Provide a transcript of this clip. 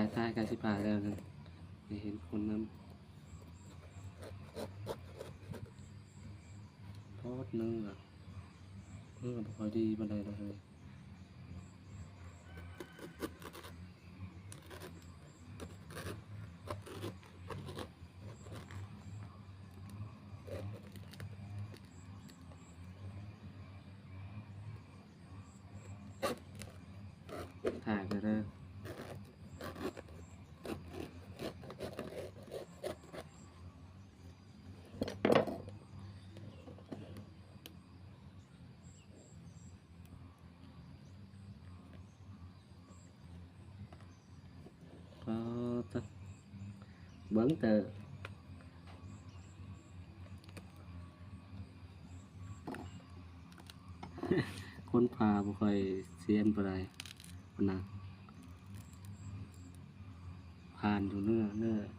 ายท้กายสิบาแล้วนะไม่เห็นคนน้ำโพอดเนื้อเนื้อบ่ค่อดีบันไดเลยถ่ายไปเลย ก็จะเบิ้งเตอคนพาบ่ค่